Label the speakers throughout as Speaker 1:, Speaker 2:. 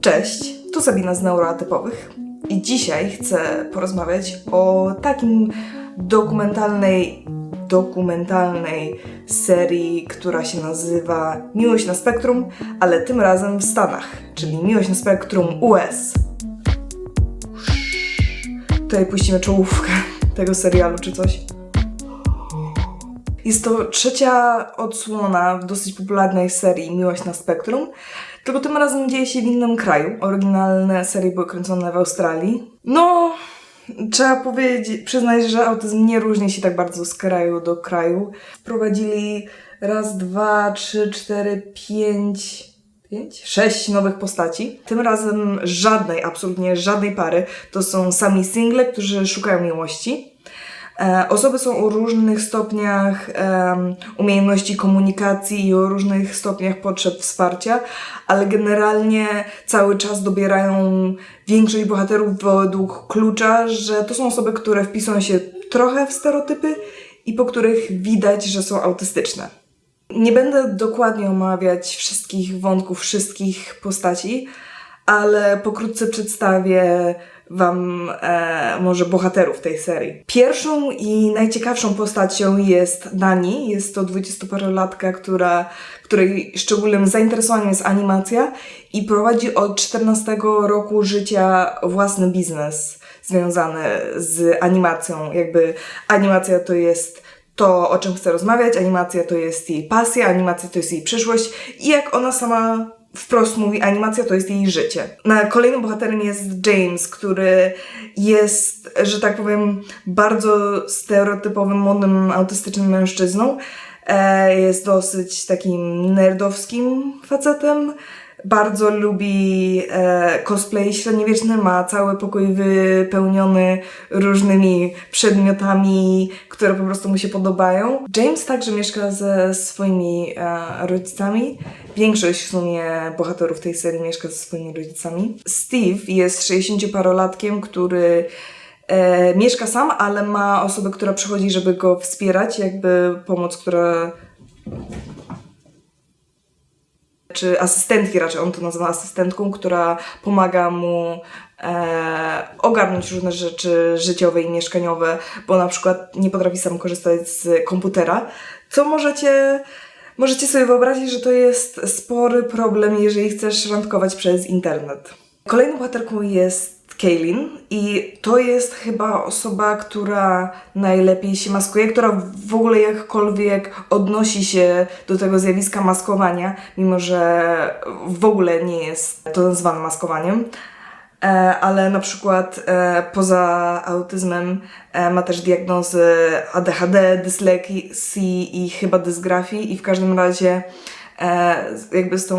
Speaker 1: Cześć, tu Sabina z Neuroatypowych i dzisiaj chcę porozmawiać o takim dokumentalnej, dokumentalnej serii, która się nazywa Miłość na Spektrum, ale tym razem w Stanach, czyli Miłość na Spektrum US. Tutaj puścimy czołówkę tego serialu czy coś. Jest to trzecia odsłona w dosyć popularnej serii Miłość na Spektrum, tylko tym razem dzieje się w innym kraju. Oryginalne serie były kręcone w Australii. No, trzeba powiedzieć, przyznać, że autyzm nie różni się tak bardzo z kraju do kraju. Wprowadzili raz, dwa, trzy, cztery, pięć, pięć, sześć nowych postaci. Tym razem żadnej, absolutnie żadnej pary. To są sami single, którzy szukają miłości. E, Osoby są o różnych stopniach umiejętności komunikacji i o różnych stopniach potrzeb wsparcia, ale generalnie cały czas dobierają większość bohaterów według klucza, że to są osoby, które wpisują się trochę w stereotypy i po których widać, że są autystyczne. Nie będę dokładnie omawiać wszystkich wątków, wszystkich postaci, ale pokrótce przedstawię Wam e, może bohaterów tej serii. Pierwszą i najciekawszą postacią jest Nani. Jest to dwudziestoparolatka, której szczególnym zainteresowaniem jest animacja i prowadzi od 14 roku życia własny biznes związany z animacją. Jakby animacja to jest to, o czym chce rozmawiać, animacja to jest jej pasja, animacja to jest jej przyszłość i jak ona sama wprost mówi, animacja to jest jej życie. Na kolejnym bohaterem jest James, który jest, że tak powiem, bardzo stereotypowym, młodym, autystycznym mężczyzną. E, jest dosyć takim nerdowskim facetem. Bardzo lubi e, cosplay średniowieczny, ma cały pokój wypełniony różnymi przedmiotami, które po prostu mu się podobają. James także mieszka ze swoimi e, rodzicami. Większość w sumie bohaterów tej serii mieszka ze swoimi rodzicami. Steve jest 60-parolatkiem, który e, mieszka sam, ale ma osobę, która przychodzi, żeby go wspierać, jakby pomoc, która czy asystentki, raczej on to nazywa asystentką, która pomaga mu e, ogarnąć różne rzeczy życiowe i mieszkaniowe, bo na przykład nie potrafi sam korzystać z komputera, co możecie, możecie sobie wyobrazić, że to jest spory problem, jeżeli chcesz randkować przez internet. Kolejną bohaterką jest Kaylin i to jest chyba osoba, która najlepiej się maskuje, która w ogóle jakkolwiek odnosi się do tego zjawiska maskowania, mimo że w ogóle nie jest to nazywane maskowaniem. E, ale na przykład e, poza autyzmem e, ma też diagnozy ADHD, dysleksji i chyba dysgrafii i w każdym razie jakby z tą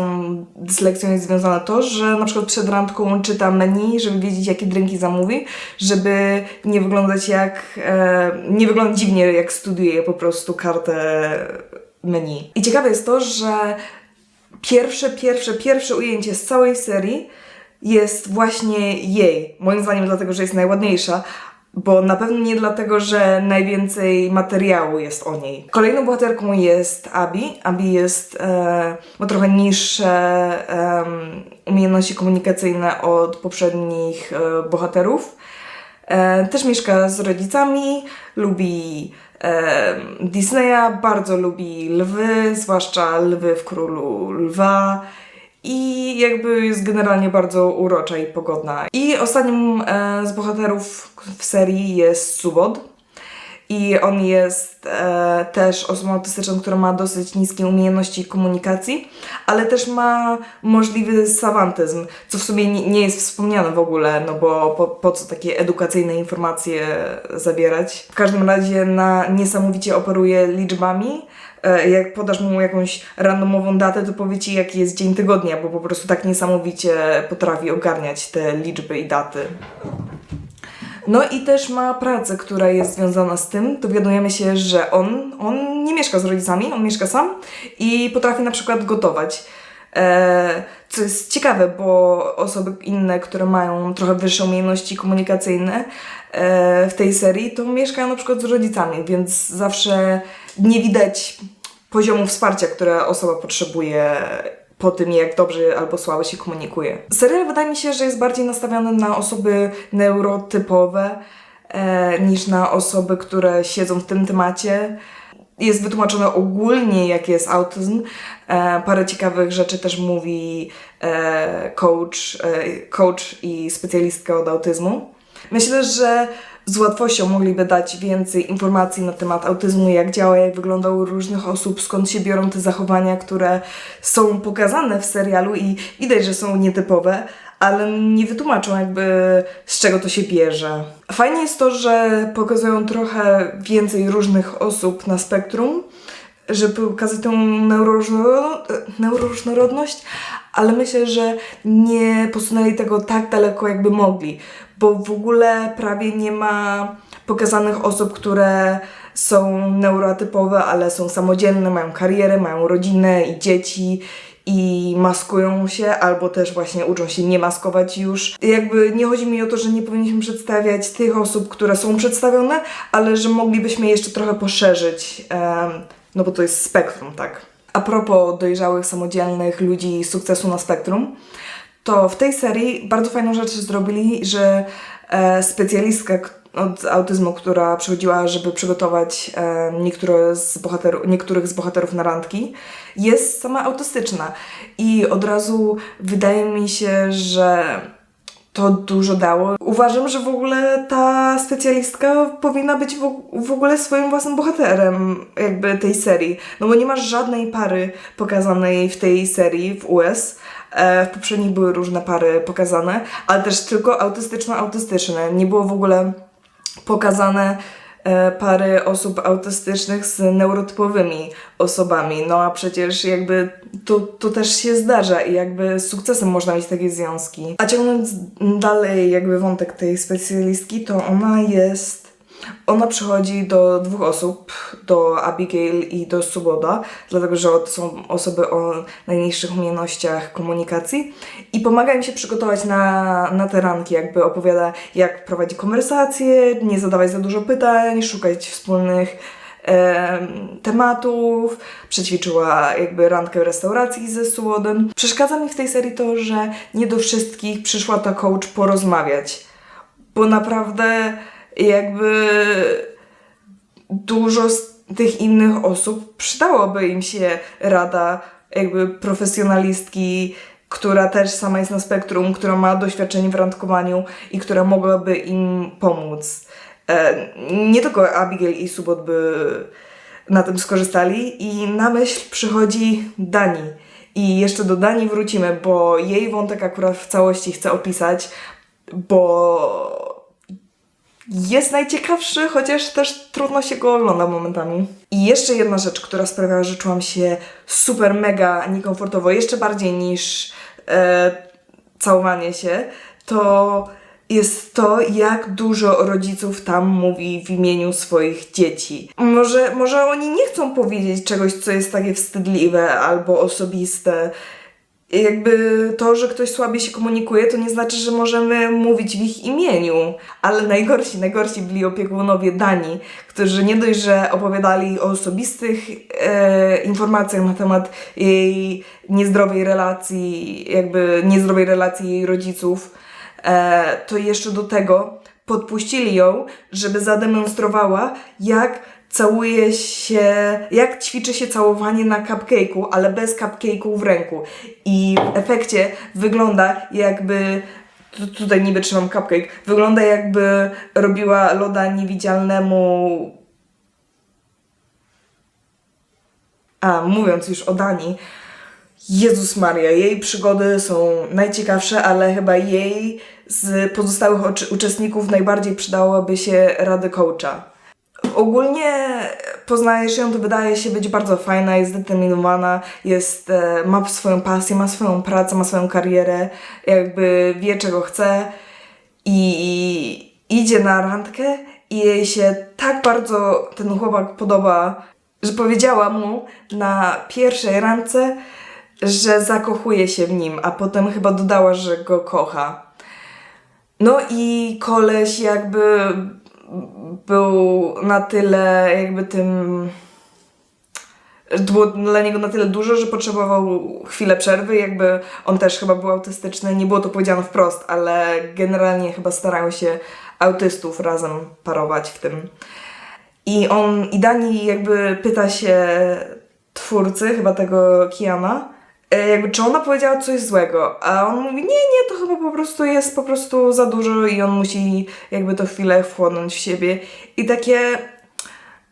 Speaker 1: dyslekcją jest związane to, że na przykład przed randką czyta menu, żeby wiedzieć jakie drinki zamówi, żeby nie wyglądać jak, e, nie wyglądać dziwnie jak studiuje po prostu kartę menu. I ciekawe jest to, że pierwsze, pierwsze, pierwsze ujęcie z całej serii jest właśnie jej. Moim zdaniem dlatego, że jest najładniejsza, bo na pewno nie dlatego, że najwięcej materiału jest o niej. Kolejną bohaterką jest Abi. Abi jest, e, ma trochę niższe em, umiejętności komunikacyjne od poprzednich e, bohaterów. E, też mieszka z rodzicami, lubi e, Disneya, bardzo lubi lwy, zwłaszcza lwy w Królu Lwa i jakby jest generalnie bardzo urocza i pogodna. I ostatnim e, z bohaterów w serii jest Subod. I on jest e, też osobą autystyczną, która ma dosyć niskie umiejętności komunikacji, ale też ma możliwy savantyzm, co w sumie nie, nie jest wspomniane w ogóle, no bo po, po co takie edukacyjne informacje zawierać. W każdym razie na niesamowicie operuje liczbami. E, jak podasz mu jakąś randomową datę, to powie ci, jaki jest dzień tygodnia, bo po prostu tak niesamowicie potrafi ogarniać te liczby i daty. No i też ma pracę, która jest związana z tym. Dowiadujemy się, że on, on nie mieszka z rodzicami, on mieszka sam i potrafi na przykład gotować. E, co jest ciekawe, bo osoby inne, które mają trochę wyższe umiejętności komunikacyjne e, w tej serii, to mieszkają na przykład z rodzicami, więc zawsze nie widać poziomu wsparcia, które osoba potrzebuje po tym, jak dobrze albo słabo się komunikuje. Serial wydaje mi się, że jest bardziej nastawiony na osoby neurotypowe e, niż na osoby, które siedzą w tym temacie. Jest wytłumaczone ogólnie, jaki jest autyzm. E, parę ciekawych rzeczy też mówi e, coach, e, coach i specjalistka od autyzmu. Myślę, że z łatwością mogliby dać więcej informacji na temat autyzmu, jak działa, jak wygląda u różnych osób, skąd się biorą te zachowania, które są pokazane w serialu i widać, że są nietypowe, ale nie wytłumaczą jakby z czego to się bierze. Fajnie jest to, że pokazują trochę więcej różnych osób na spektrum, żeby pokazać tą neuroróżnorodność, ale myślę, że nie posunęli tego tak daleko, jakby mogli, bo w ogóle prawie nie ma pokazanych osób, które są neurotypowe, ale są samodzielne, mają karierę, mają rodzinę i dzieci i maskują się, albo też właśnie uczą się nie maskować już. Jakby nie chodzi mi o to, że nie powinniśmy przedstawiać tych osób, które są przedstawione, ale że moglibyśmy jeszcze trochę poszerzyć, em, no bo to jest spektrum, tak. A propos dojrzałych, samodzielnych ludzi sukcesu na spektrum, to w tej serii bardzo fajną rzecz zrobili, że e, specjalistka od autyzmu, która przychodziła, żeby przygotować e, niektóre z bohaterów, niektórych z bohaterów na randki, jest sama autystyczna. I od razu wydaje mi się, że to dużo dało. Uważam, że w ogóle ta specjalistka powinna być w, ogóle swoim własnym bohaterem jakby tej serii. No bo nie masz żadnej pary pokazanej w tej serii w US. E, w poprzednich były różne pary pokazane, ale też tylko autystyczno-autystyczne. Nie było w ogóle pokazane pary osób autystycznych z neurotypowymi osobami. No a przecież jakby to, to też się zdarza i jakby z sukcesem można mieć takie związki. A ciągnąc dalej jakby wątek tej specjalistki, to ona jest ona przychodzi do dwóch osób, do Abigail i do Suboda, dlatego że to są osoby o najniższych umiejętnościach komunikacji i pomaga im się przygotować na, na te ranki, jakby opowiada jak prowadzi konwersacje, nie zadawać za dużo pytań, szukać wspólnych em, tematów, przećwiczyła jakby randkę restauracji ze Suwodem. Przeszkadza mi w tej serii to, że nie do wszystkich przyszła ta coach porozmawiać, bo naprawdę jakby dużo z tych innych osób przydałoby im się rada jakby profesjonalistki, która też sama jest na spektrum, która ma doświadczenie w randkowaniu i która mogłaby im pomóc. E, nie tylko Abigail i Subot by na tym skorzystali i na myśl przychodzi Dani. I jeszcze do Dani wrócimy, bo jej wątek akurat w całości chcę opisać, bo jest najciekawszy, chociaż też trudno się go ogląda momentami. I jeszcze jedna rzecz, która sprawiała, że czułam się super, mega niekomfortowo, jeszcze bardziej niż e, całowanie się, to jest to, jak dużo rodziców tam mówi w imieniu swoich dzieci. Może, może oni nie chcą powiedzieć czegoś, co jest takie wstydliwe albo osobiste, jakby to, że ktoś słabiej się komunikuje, to nie znaczy, że możemy mówić w ich imieniu. Ale najgorsi, najgorsi byli opiekunowie Dani, którzy nie dość, że opowiadali o osobistych e, informacjach na temat jej niezdrowej relacji, jakby niezdrowej relacji jej rodziców, e, to jeszcze do tego podpuścili ją, żeby zademonstrowała, jak całuje się, jak ćwiczy się całowanie na cupcake'u, ale bez cupcake'u w ręku. I w efekcie wygląda jakby, tu, tutaj niby trzymam cupcake, wygląda jakby robiła loda niewidzialnemu a, mówiąc już o Dani, Jezus Maria, jej przygody są najciekawsze, ale chyba jej z pozostałych uczestników najbardziej przydałoby się rady coacha. Ogólnie poznajesz ją, to wydaje się być bardzo fajna, jest zdeterminowana, jest, e, ma swoją pasję, ma swoją pracę, ma swoją karierę, jakby wie czego chce i idzie na randkę i jej się tak bardzo ten chłopak podoba, że powiedziała mu na pierwszej randce, że zakochuje się w nim, a potem chyba dodała, że go kocha. No i koleś jakby był na tyle jakby tym było dla niego na tyle dużo, że potrzebował chwilę przerwy. Jakby on też chyba był autystyczny. Nie było to powiedziane wprost, ale generalnie chyba starają się autystów razem parować w tym. I on, i Dani jakby pyta się twórcy, chyba tego Kiana, jakby czy ona powiedziała coś złego, a on mówi, nie, nie, to chyba po prostu jest po prostu za dużo i on musi jakby to chwilę wchłonąć w siebie. I takie,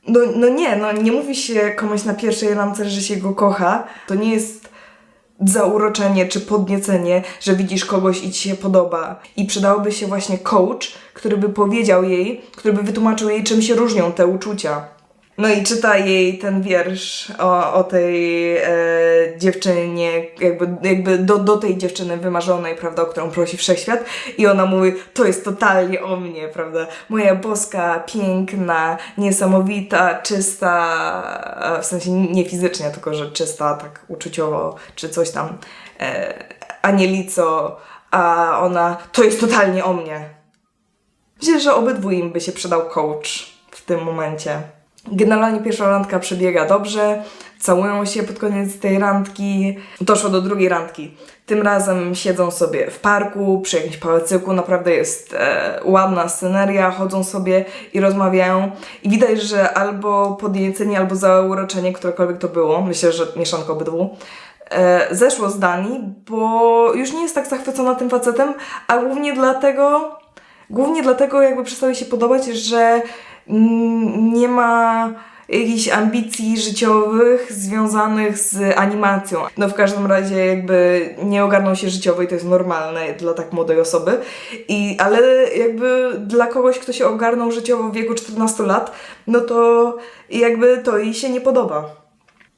Speaker 1: no, no nie, no nie mówi się komuś na pierwszej randce, że się go kocha, to nie jest zauroczenie czy podniecenie, że widzisz kogoś i ci się podoba. I przydałoby się właśnie coach, który by powiedział jej, który by wytłumaczył jej, czym się różnią te uczucia. No i czyta jej ten wiersz o, o tej e, dziewczynie, jakby, jakby do, do tej dziewczyny wymarzonej, prawda, o którą prosi wszechświat. I ona mówi, to jest totalnie o mnie, prawda. Moja boska, piękna, niesamowita, czysta, w sensie nie fizycznie, tylko że czysta, tak uczuciowo, czy coś tam, e, anielico, a ona, to jest totalnie o mnie. Myślę, że obydwu im by się przydał coach w tym momencie. Generalnie pierwsza randka przebiega dobrze, całują się pod koniec tej randki. Doszło do drugiej randki. Tym razem siedzą sobie w parku, przy jakimś pałacyku, naprawdę jest e, ładna sceneria, chodzą sobie i rozmawiają. I widać, że albo podniecenie, albo zauroczenie, którekolwiek to było, myślę, że mieszanko obydwu, e, zeszło z Dani, bo już nie jest tak zachwycona tym facetem, a głównie dlatego, głównie dlatego jakby przestały się podobać, że nie ma jakichś ambicji życiowych związanych z animacją. No w każdym razie jakby nie ogarnął się życiowo i to jest normalne dla tak młodej osoby. I, ale jakby dla kogoś, kto się ogarnął życiowo w wieku 14 lat, no to jakby to jej się nie podoba.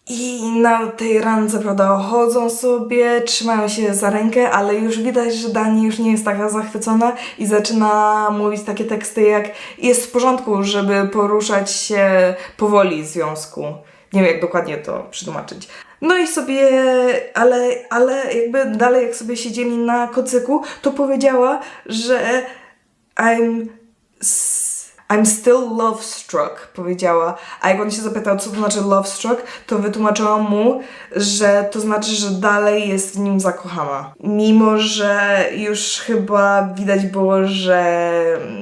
Speaker 1: I na tej randce, prawda, chodzą sobie, trzymają się za rękę, ale już widać, że Dani już nie jest taka zachwycona i zaczyna mówić takie teksty jak jest w porządku, żeby poruszać się powoli w związku. Nie wiem, jak dokładnie to przetłumaczyć. No i sobie, ale, ale jakby dalej jak sobie siedzieli na kocyku, to powiedziała, że I'm I'm still love struck, powiedziała. A jak on się zapytał, co to znaczy love struck, to wytłumaczyła mu, że to znaczy, że dalej jest w nim zakochana. Mimo, że już chyba widać było, że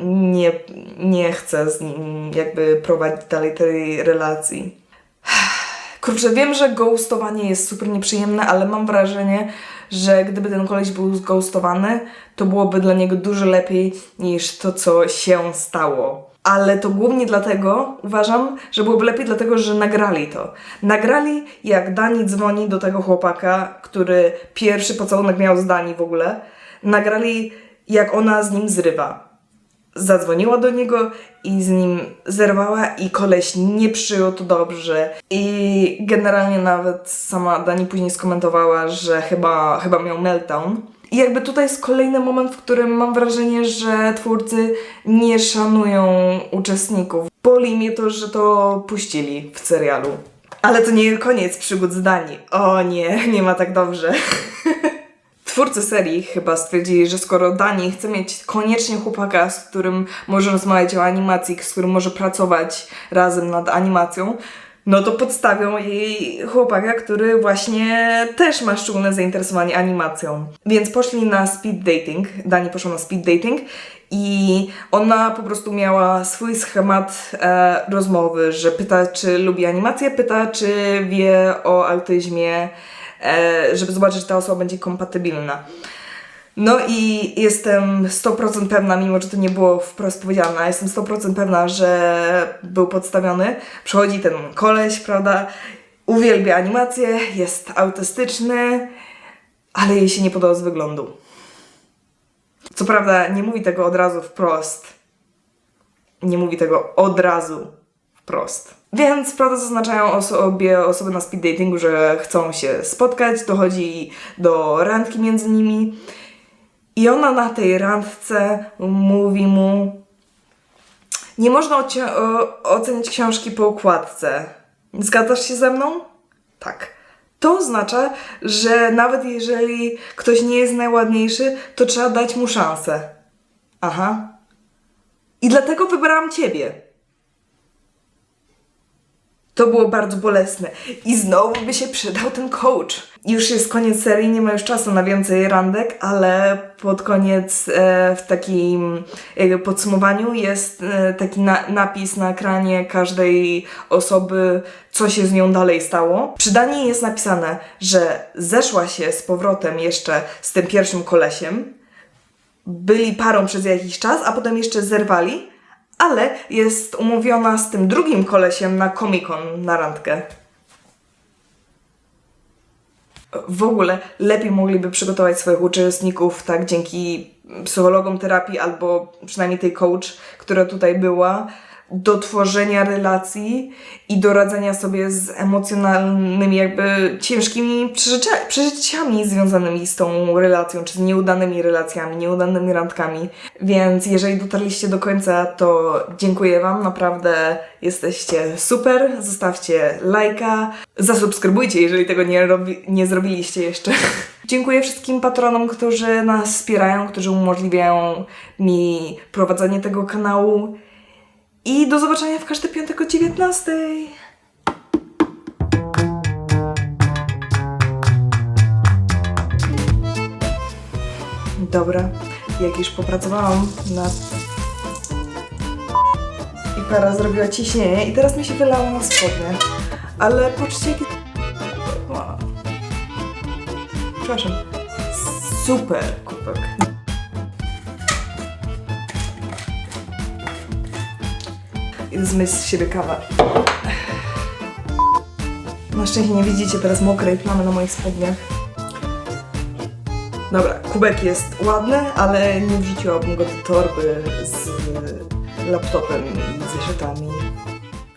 Speaker 1: nie, nie chce z nim jakby prowadzić dalej tej relacji. Kurczę, wiem, że ghostowanie jest super nieprzyjemne, ale mam wrażenie, że gdyby ten koleś był zghostowany, to byłoby dla niego dużo lepiej niż to, co się stało. Ale to głównie dlatego, uważam, że byłoby lepiej dlatego, że nagrali to. Nagrali, jak Dani dzwoni do tego chłopaka, który pierwszy pocałunek miał z Dani w ogóle. Nagrali, jak ona z nim zrywa zadzwoniła do niego i z nim zerwała i koleś nie przyjął to dobrze. I generalnie nawet sama Dani później skomentowała, że chyba, chyba miał meltdown. I jakby tutaj jest kolejny moment, w którym mam wrażenie, że twórcy nie szanują uczestników. Boli mnie to, że to puścili w serialu. Ale to nie koniec przygód z Dani. O nie, nie ma tak dobrze. Twórcy serii chyba stwierdzili, że skoro Dani chce mieć koniecznie chłopaka, z którym może rozmawiać o animacji, z którym może pracować razem nad animacją, no to podstawią jej chłopaka, który właśnie też ma szczególne zainteresowanie animacją. Więc poszli na speed dating. Dani poszła na speed dating i ona po prostu miała swój schemat e, rozmowy, że pyta, czy lubi animację, pyta, czy wie o autyzmie, e, żeby zobaczyć, czy ta osoba będzie kompatybilna. No i jestem 100% pewna, mimo że to nie było wprost powiedziane, jestem 100% pewna, że był podstawiony. Przychodzi ten koleś, prawda, uwielbia animację, jest autystyczny, ale jej się nie podoba z wyglądu. Co prawda nie mówi tego od razu wprost. Nie mówi tego od razu wprost. Więc prawda zaznaczają osobie, osoby na speed datingu, że chcą się spotkać, dochodzi do randki między nimi. I ona na tej randce mówi mu: Nie można ocie- o- ocenić książki po układce. Zgadzasz się ze mną? Tak. To oznacza, że nawet jeżeli ktoś nie jest najładniejszy, to trzeba dać mu szansę. Aha. I dlatego wybrałam ciebie. To było bardzo bolesne. I znowu by się przydał ten coach. Już jest koniec serii, nie ma już czasu na więcej randek, ale pod koniec e, w takim podsumowaniu jest e, taki na, napis na ekranie każdej osoby, co się z nią dalej stało. Przy Danii jest napisane, że zeszła się z powrotem jeszcze z tym pierwszym kolesiem, byli parą przez jakiś czas, a potem jeszcze zerwali, ale jest umówiona z tym drugim kolesiem na Comic Con na randkę. W ogóle lepiej mogliby przygotować swoich uczestników, tak, dzięki psychologom terapii albo przynajmniej tej coach, która tutaj była, do tworzenia relacji i do radzenia sobie z emocjonalnymi, jakby ciężkimi przeżycia- przeżyciami związanymi z tą relacją, czy z nieudanymi relacjami, nieudanymi randkami. Więc jeżeli dotarliście do końca, to dziękuję Wam, naprawdę jesteście super. Zostawcie lajka, zasubskrybujcie, jeżeli tego nie, robi- nie zrobiliście jeszcze. Dziękuję wszystkim patronom, którzy nas wspierają, którzy umożliwiają mi prowadzenie tego kanału. I do zobaczenia w każdy piątek o 19. Dobra, jak już popracowałam nad... I para zrobiła ciśnienie i teraz mi się wylało na spodnie. Ale patrzcie jakie... Wow. Przepraszam. Super zmyć z siebie kawę. Na szczęście nie widzicie teraz mokrej plamy na moich spodniach. Dobra, kubek jest ładny, ale nie wrzuciłabym go do torby z laptopem i zeszytami